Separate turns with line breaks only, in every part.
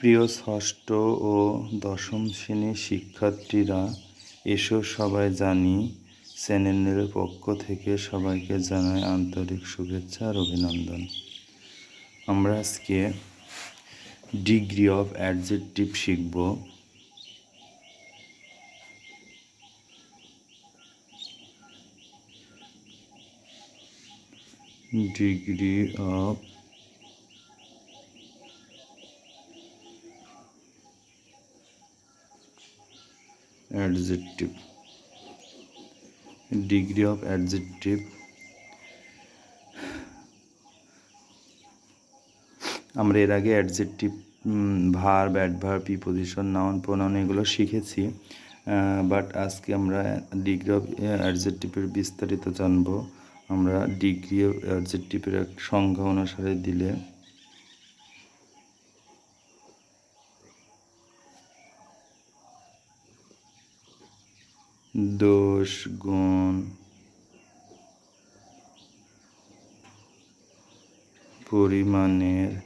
প্রিয় ষষ্ঠ ও দশম শ্রেণির শিক্ষার্থীরা, এসো সবাই জানি চ্যানেলের পক্ষ থেকে সবাইকে জানাই আন্তরিক শুভেচ্ছা আর অভিনন্দন। আমরা আজকে ডিগ্রি অফ অ্যাডজেক্টিভ শিখব। Degree of adjective degree of adjective আমরা এর আগে অ্যাডজেক্টিভ ভার অ্যাডভার প্রিপোজিশন নাউন প্রোনাউন এগুলো শিখেছি বাট আজকে আমরা ডিগ্রি অফ অ্যাডজেক্টিভের বিস্তারিত জানব। আমরা ডিগ্রি অফ অ্যাডজেক্টিভের এক সংজ্ঞা অনুসারে দিলে দোষ গুণ পরিমাণের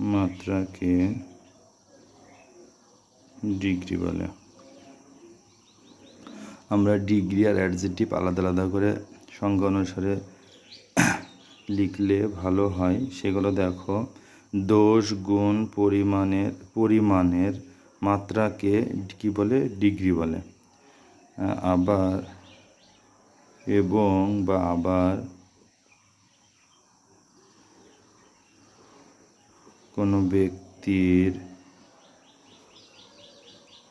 মাত্রাকে ডিগ্রি বলে। আমরা ডিগ্রি আর অ্যাডজেক্টিভ আলাদা আলাদা করে সংজ্ঞা অনুসারে লিখলে ভালো হয়। সেগুলো দেখো। দোষ গুণ পরিমাণের পরিমাণের মাত্রাকে কি বলে? ডিগ্রি বলে। আবার এবং বা আবার কোনো ব্যক্তির,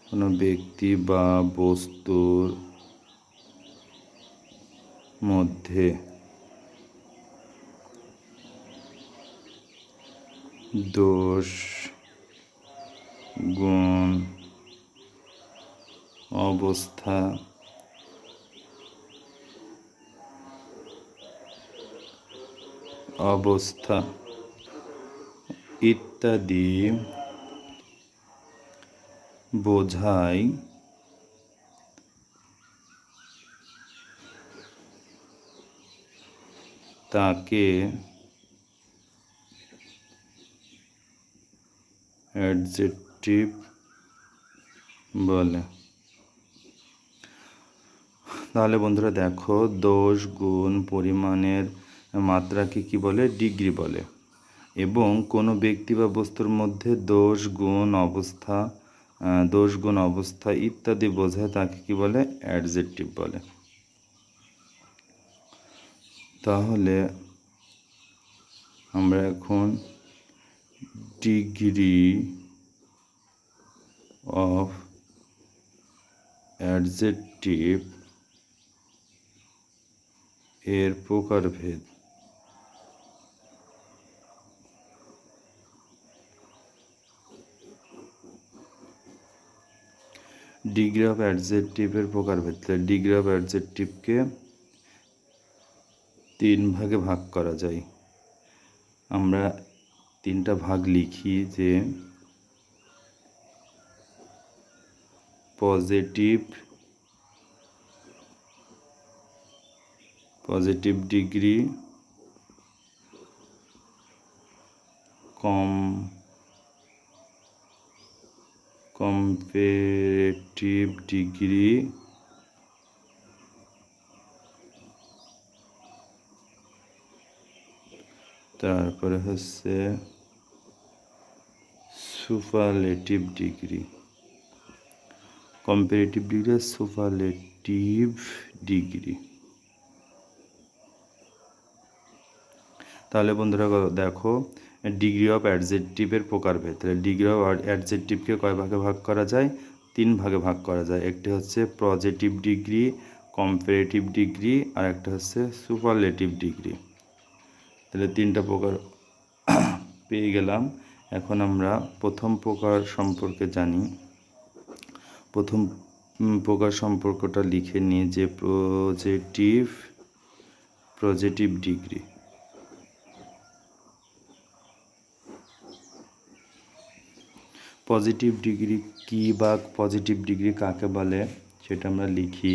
কোনো ব্যক্তি বা বস্তুর মধ্যে দোষ গুণ অবস্থা অবস্থা ইত্যাদি বোঝায় তাকে অ্যাডজেক্টিভ বলে। তাহলে বন্ধুরা দেখো, দোষ, গুণ, পরিমাণের মাত্রাকে কি বলে? ডিগ্রি বলে। এবং কোনো ব্যক্তি বা বস্তুর মধ্যে দোষ, গুণ, অবস্থা দোষ, গুণ, অবস্থা ইত্যাদি বোঝায় তাকে কি বলে? অ্যাডজেক্টিভ বলে। তাহলে আমরা এখন ডিগ্রি অফ অ্যাডজেক্টিভ এর প্রকারভেদ। ডিগ্রি অফ অ্যাডজেক্টিভের প্রকারভেদ। ডিগ্রি অফ অ্যাডজেক্টিভকে তিন ভাগে ভাগ করা যায়। আমরা তিনটা ভাগ লিখি যে পজিটিভ পজিটিভ ডিগ্রি কম কম্পারেটিভ ডিগ্রি তারপরে হচ্ছে সুপারলেটিভ ডিগ্রি কম্পারেটিভ ডিগ্রি আর সুপারলেটিভ ডিগ্রি তাহলে বন্ধুরা দেখো ডিগ্রি অফ অ্যাডজেক্টিভের প্রকারভেদ। তাহলে ডিগ্রি অফ অ্যাডজেক্টিভকে কয় ভাগে ভাগ করা যায়? তিন ভাগে ভাগ করা যায়। একটি হচ্ছে পজিটিভ ডিগ্রি কম্পারেটিভ ডিগ্রি আর একটা হচ্ছে সুপারলেটিভ ডিগ্রি তাহলে তিনটা প্রকার পেয়ে গেলাম। এখন আমরা প্রথম প্রকার সম্পর্কে জানি। প্রথম প্রকার সম্পর্কটা লিখে নিই যে positive positive degree positive degree কী বা পজিটিভ ডিগ্রি কাকে বলে, সেটা আমরা লিখি।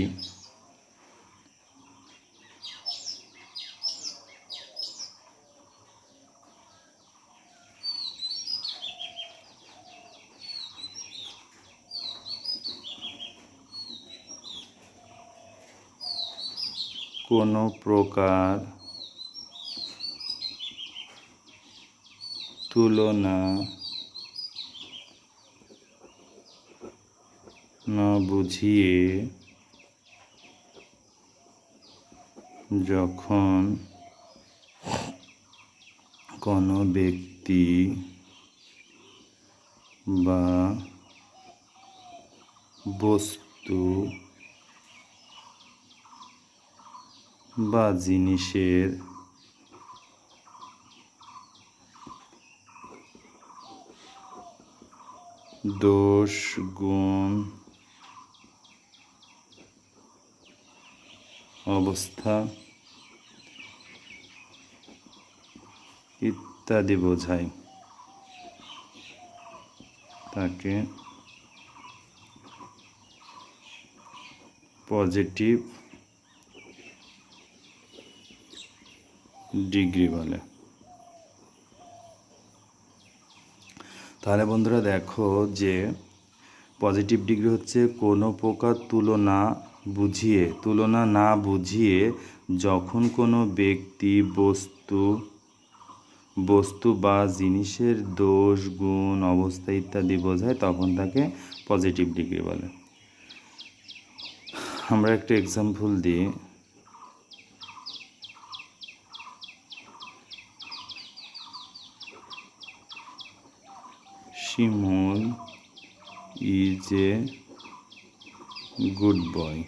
কোনো প্রকার তুলনা না বুঝিয়ে যখন কোনো ব্যক্তি বা বস্তু বা জিনিসের দোষ গুণ অবস্থা ইত্যাদি বোঝায়। তাকে পজিটিভ ডিগ্রি বলে। তাহলে বন্ধুরা দেখো যে পজিটিভ ডিগ্রি হচ্ছে কোনো প্রকার তুলনা বুঝিয়ে, তুলনা না বুঝিয়ে যখন কোনো ব্যক্তি বস্তু বস্তু বা জিনিসের দোষ, গুণ, অবস্থা ইত্যাদি বোঝায় তখন তাকে পজিটিভ ডিগ্রি বলে। আমরা একটা এক্সাম্পল দিই। Shimul is a good boy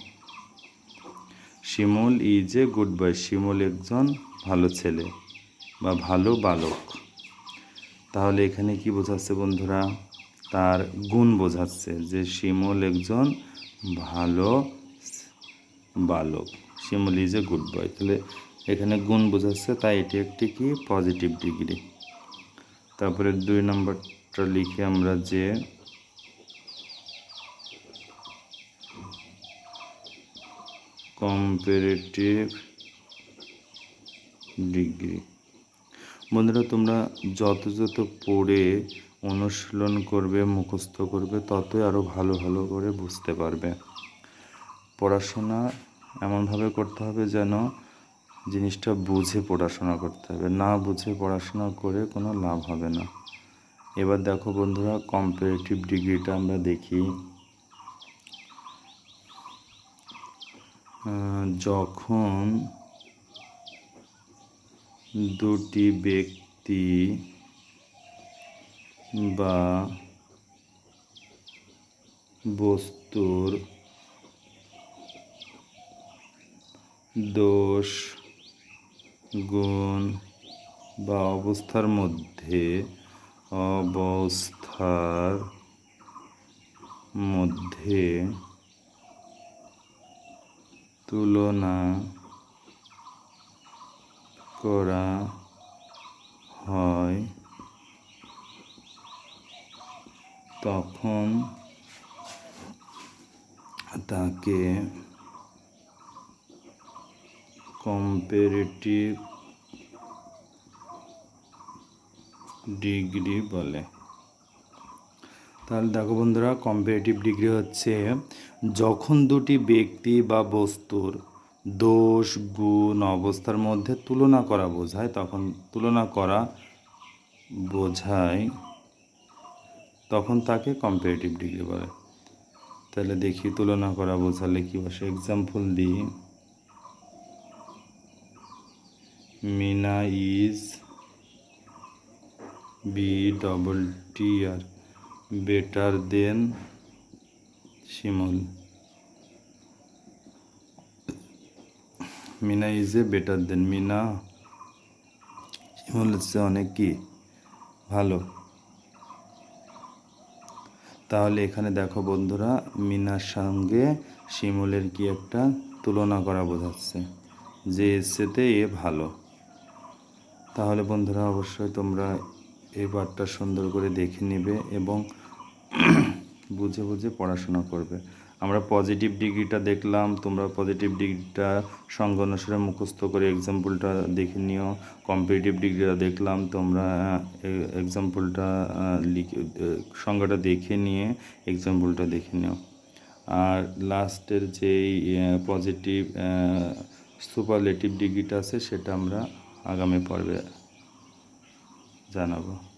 Shimul is a good boy Shimul একজন ভালো ছেলে বা ভালো বালক। তাহলে এখানে কি বোঝাচ্ছে বন্ধুরা? তার গুণ বোঝাচ্ছে যে শিমুল একজন ভালো বালক। শিমুল ইজ এ গুড বয় তাহলে এখানে গুণ বোঝাচ্ছে, তাই এটি একটি কি? পজিটিভ ডিগ্রি তারপরে দুই নম্বরটা লিখে আমরা যে কম্পারেটিভ ডিগ্রি বন্ধুরা, তোমরা যত যত পড়ে অনুশীলন করবে, মুখস্থ করবে, ততই আরও ভালো ভালো করে বুঝতে পারবে। পড়াশোনা এমনভাবে করতে হবে যেন জিনিসটা বুঝে পড়াশোনা করতে হবে। না বুঝে পড়াশোনা করে কোনো লাভ হবে না। এবার দেখো বন্ধুরা কম্পারেটিভ ডিগ্রিটা আমরা দেখি। যখন দুটি ব্যক্তি বা বস্তুর দোষ, গুণ বা অবস্থার মধ্যে অবস্থার মধ্যে তুলনা করা হয় তখন তাকে কম্পারেটিভ ডিগ্রি বলে। তাহলে দেখো বন্ধুরা কম্পারেটিভ ডিগ্রি হচ্ছে যখন দুটি ব্যক্তি বা বস্তুর দোষ, গুণ, অবস্থার মধ্যে তুলনা করা বোঝায়, তখন তুলনা করা বোঝায়, তখন তাকে কম্পারেটিভ ডিগ্রি বলে। তাহলে দেখি তুলনা করা বোঝালে কি বসে? এক্সাম্পল দিই Mina is B double T R better than Shimul Mina is a better than Mina Shimul হচ্ছে অনেক কি? ভালো। তাহলে এখানে দেখো বন্ধুরা মিনার সঙ্গে শিমুলের কি একটা তুলনা করা বোঝাচ্ছে, যে এসেতে এ ভালো। তাহলে বন্ধুরা, অবশ্যই তোমরা এই পাঠটা সুন্দর করে দেখে নেবে এবং বুঝে বুঝে পড়াশোনা করবে। আমরা পজিটিভ ডিগ্রিটা দেখলাম, তোমরা পজিটিভ ডিগ্রিটা সঙ্গ অনুসারে মুখস্থ করে এক্সাম্পলটা দেখে নিও। কম্পিটিটিভ ডিগ্রিটা দেখলাম, তোমরা এক্সাম্পলটা লিখে সংজ্ঞাটা দেখে নিয়ে এক্সাম্পলটা দেখে নিও। আর লাস্টের যেই পজিটিভ সুপারলেটিভ ডিগ্রিটা আছে, সেটা আমরা আগামী পর্বে জানাব।